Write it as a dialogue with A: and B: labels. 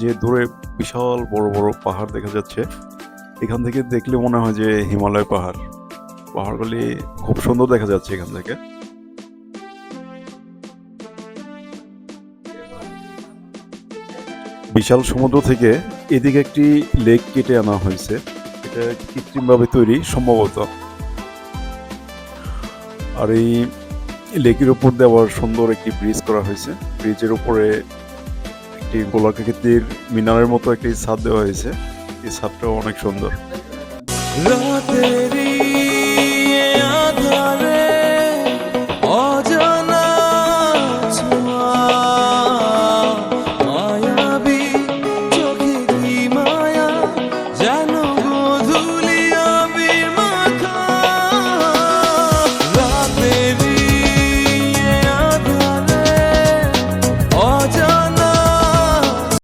A: যে দূরে বিশাল বড় বড় পাহাড় দেখা যাচ্ছে, এখান থেকে দেখলে মনে হয় যে হিমালয় পাহাড়। পাহাড়গুলি খুব সুন্দর দেখা যাচ্ছে এখান থেকে। বিশাল সমুদ্র থেকে এদিকে একটি লেক কেটে আনা হয়েছে। এটা কৃত্রিমভাবে তৈরি, সম্ভবত। আর এই লেকের উপর আবার সুন্দর একটি ব্রিজ করা হয়েছে। ব্রিজের উপরে একটি গোলাকৃতির মিনারের মতো একটি ছাদ দেওয়া হয়েছে। এই ছাদটাও অনেক সুন্দর।
B: রাতের